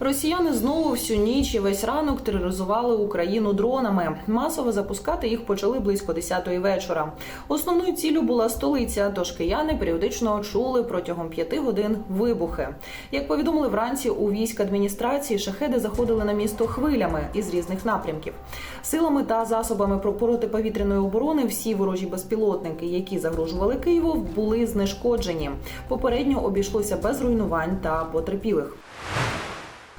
Росіяни знову всю ніч і весь ранок тероризували Україну дронами. Масово запускати їх почали близько 10-ї вечора. Основною ціллю була столиця, тож кияни періодично чули протягом п'яти годин вибухи. Як повідомили вранці у військ адміністрації, шахеди заходили на місто хвилями із різних напрямків. Силами та засобами про- протиповітряної оборони всі ворожі безпілотники, які загрожували Києву, були знешкоджені. Попередньо обійшлося без руйнувань та потерпілих.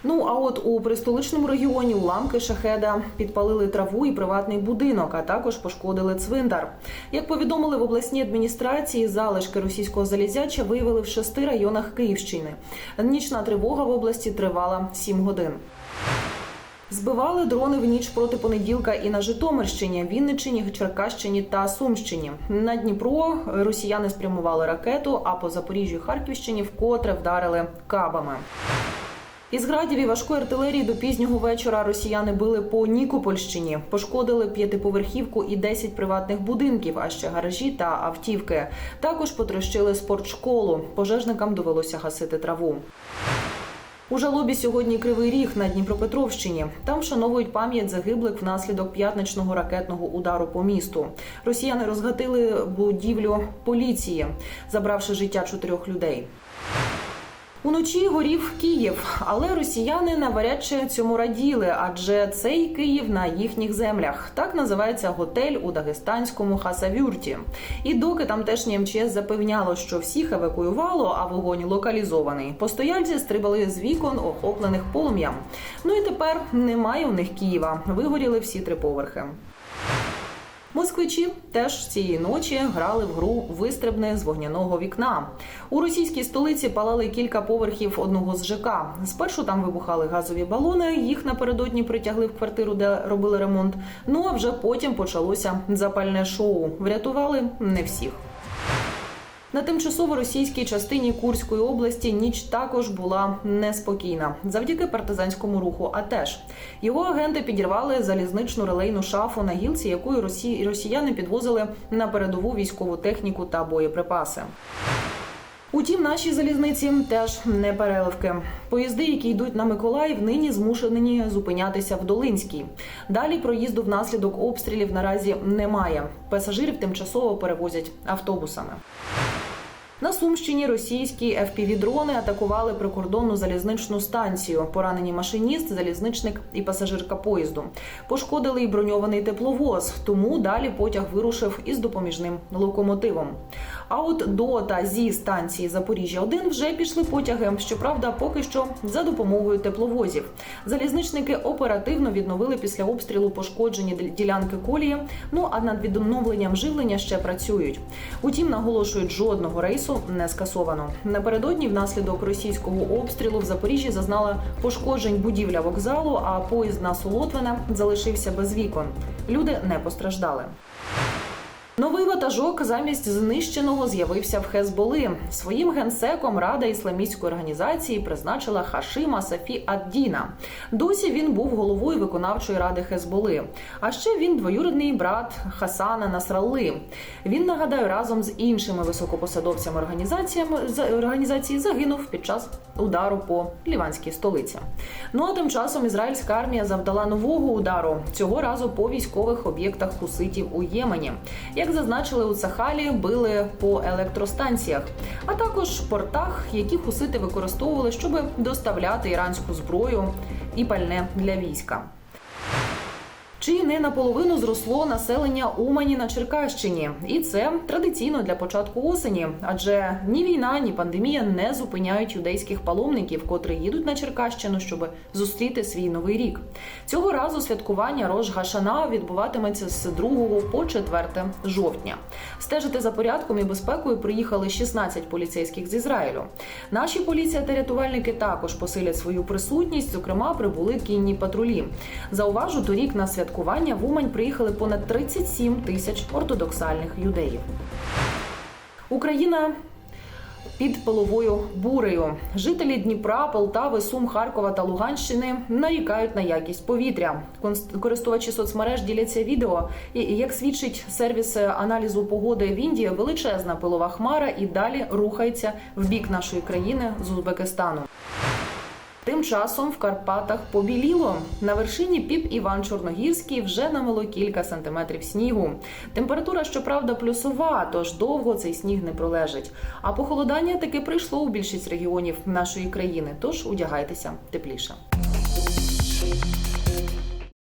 Ну а от у пристоличному регіоні уламки шахеда підпалили траву і приватний будинок, а також пошкодили цвинтар. Як повідомили в обласній адміністрації, залишки російського залізяча виявили в шести районах Київщини. Нічна тривога в області тривала сім годин. Збивали дрони в ніч проти понеділка і на Житомирщині, Вінниччині, Черкащині та Сумщині. На Дніпро росіяни спрямували ракету, а по Запоріжжю Харківщині вкотре вдарили кабами. Із градів і важкої артилерії до пізнього вечора росіяни били по Нікопольщині, пошкодили п'ятиповерхівку і 10 приватних будинків, а ще гаражі та автівки. Також потрощили спортшколу. Пожежникам довелося гасити траву. У жалобі сьогодні Кривий Ріг на Дніпропетровщині. Там вшановують пам'ять загиблих внаслідок п'ятничного ракетного удару по місту. Росіяни розгатили будівлю поліції, забравши життя чотирьох людей. Уночі горів Київ, але росіяни навряд чи цьому раділи, адже цей Київ на їхніх землях. Так називається готель у дагестанському Хасавюрті. І доки тамтешнє МЧС запевняло, що всіх евакуювало, а вогонь локалізований, постояльці стрибали з вікон, охоплених полум'ям. Ну і тепер немає у них Києва. Вигоріли всі три поверхи. Москвичі теж цієї ночі грали в гру вистрибне з вогняного вікна. У російській столиці палали кілька поверхів одного з ЖК. Спершу там вибухали газові балони. Їх напередодні притягли в квартиру, де робили ремонт. Ну а вже потім почалося запальне шоу. Врятували не всіх. На тимчасово російській частині Курської області ніч також була неспокійна завдяки партизанському руху. А теж його агенти підірвали залізничну релейну шафу на гілці, якою росі... росіяни підвозили на передову військову техніку та боєприпаси. Утім, наші залізниці теж не переливки. Поїзди, які йдуть на Миколаїв, нині змушені зупинятися в Долинській. Далі проїзду внаслідок обстрілів наразі немає. Пасажирів тимчасово перевозять автобусами. На Сумщині російські FPV-дрони атакували прикордонну залізничну станцію. Поранені машиніст, залізничник і пасажирка поїзду. Пошкодили і броньований тепловоз, тому далі потяг вирушив із допоміжним локомотивом. А от до та зі станції Запоріжжя 1 вже пішли потяги. Щоправда, поки що за допомогою тепловозів. Залізничники оперативно відновили після обстрілу пошкоджені ділянки колії. Ну а над відновленням живлення ще працюють. Утім, наголошують, жодного рейсу не скасовано. Напередодні, внаслідок російського обстрілу в Запоріжжі зазнала пошкоджень будівля вокзалу, а поїзд на Солотвине залишився без вікон. Люди не постраждали. Новий ватажок замість знищеного з'явився в Хезболи. Своїм генсеком Рада ісламістської організації призначила Хашима Сафі Аддіна. Досі він був головою виконавчої ради Хезболи. А ще він двоюрідний брат Хасана Насралли. Він нагадаю разом з іншими високопосадовцями організації загинув під час удару по ліванській столиці. Ну а тим часом ізраїльська армія завдала нового удару цього разу по військових об'єктах хуситів у Ємені. Як зазначили у Сахалі, били по електростанціях, а також портах, які хусити використовували, щоб доставляти іранську зброю і пальне для війська. Чи не наполовину зросло населення Умані на Черкащині, і це традиційно для початку осені, адже ні війна, ні пандемія не зупиняють юдейських паломників, котрі їдуть на Черкащину, щоб зустріти свій новий рік. Цього разу святкування Рож Гашана відбуватиметься з 2 по 4 жовтня. Стежити за порядком і безпекою приїхали 16 поліцейських з Ізраїлю. Наші поліція та рятувальники також посилять свою присутність. Зокрема, прибули кінні патрулі. Зауважу, торік на святкування в Умань приїхали понад 37 тисяч ортодоксальних юдеїв. Україна під пиловою бурею. Жителі Дніпра, Полтави, Сум, Харкова та Луганщини нарікають на якість повітря. Користувачі соцмереж діляться відео. І, як свідчить сервіс аналізу погоди в Індії, величезна пилова хмара і далі рухається в бік нашої країни з Узбекистану. Тим часом в Карпатах побіліло. На вершині піп Іван Чорногірський вже намело кілька сантиметрів снігу. Температура, щоправда, плюсова, тож довго цей сніг не пролежить. А похолодання таки прийшло у більшість регіонів нашої країни. Тож одягайтеся тепліше.